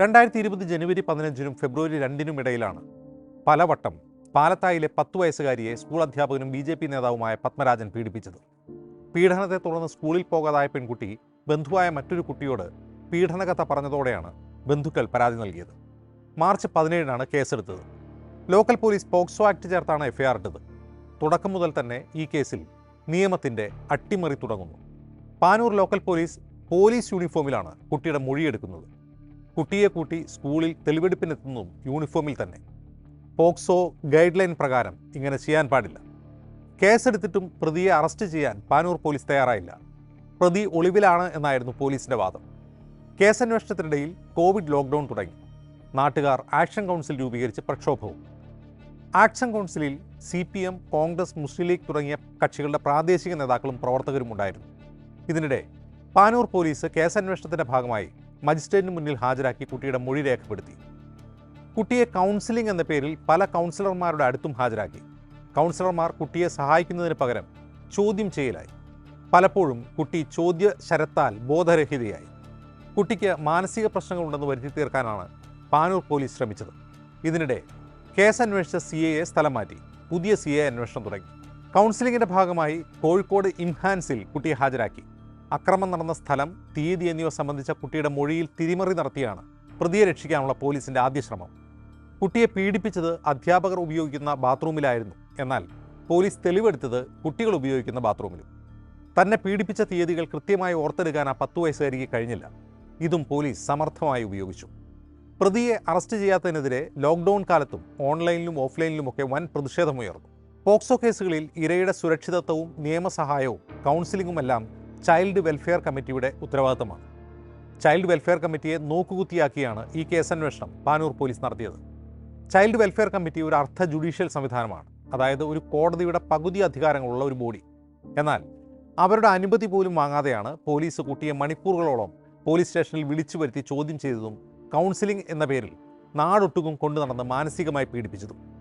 രണ്ടായിരത്തി ഇരുപത് ജനുവരി പതിനഞ്ചിനും ഫെബ്രുവരി രണ്ടിനും ഇടയിലാണ്. പലവട്ടം പാലത്തായിലെ പത്ത് വയസ്സുകാരിയെ സ്കൂൾ അധ്യാപകനും ബി ജെ പി നേതാവുമായ പത്മരാജൻ പീഡിപ്പിച്ചത്. പീഡനത്തെ തുടർന്ന് സ്കൂളിൽ പോകാതായ പെൺകുട്ടി ബന്ധുവായ മറ്റൊരു കുട്ടിയോട് പീഡനകഥ പറഞ്ഞതോടെയാണ് ബന്ധുക്കൾ പരാതി നൽകിയത്. മാർച്ച് പതിനേഴിനാണ് കേസെടുത്തത്. ലോക്കൽ പോലീസ് പോക്സോ ആക്ട് ചേർത്താണ് എഫ്ഐആർ ഇട്ടത്. തുടക്കം മുതൽ തന്നെ ഈ കേസിൽ നിയമത്തിന്റെ അട്ടിമറി തുടങ്ങുന്നു. പാനൂർ ലോക്കൽ പോലീസ് പോലീസ് യൂണിഫോമിലാണ് കുട്ടിയുടെ മൊഴിയെടുക്കുന്നത്. കുട്ടിയെ കൂട്ടി സ്കൂളിൽ തെളിവെടുപ്പിനെത്തുന്നതും യൂണിഫോമിൽ തന്നെ. പോക്സോ ഗൈഡ് ലൈൻ പ്രകാരം ഇങ്ങനെ ചെയ്യാൻ പാടില്ല. കേസെടുത്തിട്ടും പ്രതിയെ അറസ്റ്റ് ചെയ്യാൻ പാനൂർ പോലീസ് തയ്യാറായില്ല. പ്രതി ഒളിവിലാണ് എന്നായിരുന്നു പോലീസിന്റെ വാദം. കേസന്വേഷണത്തിനിടയിൽ കോവിഡ് ലോക്ക്ഡൗൺ തുടങ്ങി. നാട്ടുകാർ ആക്ഷൻ കൗൺസിൽ രൂപീകരിച്ച് പ്രക്ഷോഭവും. ആക്ഷൻ കൗൺസിലിൽ C P M Congress Muslim League തുടങ്ങിയ കക്ഷികളുടെ പ്രാദേശിക നേതാക്കളും പ്രവർത്തകരും ഉണ്ടായിരുന്നു ഇതിനിടെ പാനൂർ പോലീസ് കേസന്വേഷണത്തിന്റെ ഭാഗമായി മജിസ്ട്രേറ്റിന് മുന്നിൽ ഹാജരാക്കി കുട്ടിയുടെ മൊഴി രേഖപ്പെടുത്തി. കുട്ടിയെ കൗൺസിലിംഗ് എന്ന പേരിൽ പല കൗൺസിലർമാരുടെ അടുത്തും ഹാജരാക്കി. കൗൺസിലർമാർ കുട്ടിയെ സഹായിക്കുന്നതിന് പകരം ചോദ്യം ചെയ്യലായി. പലപ്പോഴും കുട്ടി ചോദ്യ ശരത്താൽ ബോധരഹിതയായി. കുട്ടിക്ക് മാനസിക പ്രശ്നങ്ങളുണ്ടെന്ന് വരുത്തി തീർക്കാനാണ് പാനൂർ പോലീസ് ശ്രമിച്ചത്. ഇതിനിടെ കേസ് അന്വേഷിച്ച സി എയെ സ്ഥലം മാറ്റി. പുതിയ സി എ അന്വേഷണം തുടങ്ങി. കൗൺസിലിംഗിന്റെ ഭാഗമായി കോഴിക്കോട് ഇംഹാൻസിൽ കുട്ടിയെ ഹാജരാക്കി. അക്രമം നടന്ന സ്ഥലം തീയതി എന്നിവ സംബന്ധിച്ച കുട്ടിയുടെ മൊഴിയിൽ തിരിമറി നടത്തിയാണ് പ്രതിയെ രക്ഷിക്കാനുള്ള പോലീസിന്റെ ആദ്യ ശ്രമം. കുട്ടിയെ പീഡിപ്പിച്ചത് അധ്യാപകർ ഉപയോഗിക്കുന്ന ബാത്റൂമിലായിരുന്നു. എന്നാൽ പോലീസ് തെളിവെടുത്തത് കുട്ടികൾ ഉപയോഗിക്കുന്ന ബാത്റൂമിലും. തന്നെ പീഡിപ്പിച്ച തീയതികൾ കൃത്യമായി ഓർത്തെടുക്കാൻ ആ പത്തു വയസ്സുകാരിക്ക് കഴിഞ്ഞില്ല. ഇതും പോലീസ് സമർത്ഥമായി ഉപയോഗിച്ചു. പ്രതിയെ അറസ്റ്റ് ചെയ്യാത്തതിനെതിരെ ലോക്ക്ഡൗൺ കാലത്തും ഓൺലൈനിലും ഓഫ്ലൈനിലുമൊക്കെ വൻ പ്രതിഷേധമുയർന്നു. പോക്സോ കേസുകളിൽ ഇരയുടെ സുരക്ഷിതത്വവും നിയമസഹായവും കൗൺസിലിംഗുമെല്ലാം ചൈൽഡ് വെൽഫെയർ കമ്മിറ്റിയുടെ ഉത്തരവാദിത്തമാണ്. ചൈൽഡ് വെൽഫെയർ കമ്മിറ്റിയെ നോക്കുകുത്തിയാക്കിയാണ് ഈ കേസ് കേസന്വേഷണം പാനൂർ പോലീസ് നടത്തിയത്. ചൈൽഡ് വെൽഫെയർ കമ്മിറ്റി ഒരു അർദ്ധ ജുഡീഷ്യൽ സംവിധാനമാണ്. അതായത് ഒരു കോടതിയുടെ പകുതി അധികാരങ്ങളുള്ള ഒരു ബോഡി. എന്നാൽ അവരുടെ അനുമതി പോലും വാങ്ങാതെയാണ് പോലീസ് കുട്ടിയെ മണിക്കൂറുകളോളം പോലീസ് സ്റ്റേഷനിൽ വിളിച്ചു വരുത്തി ചോദ്യം ചെയ്തതും കൗൺസിലിംഗ് എന്ന പേരിൽ നാടൊട്ടുക്കും കൊണ്ടു നടന്ന് മാനസികമായി പീഡിപ്പിച്ചതും.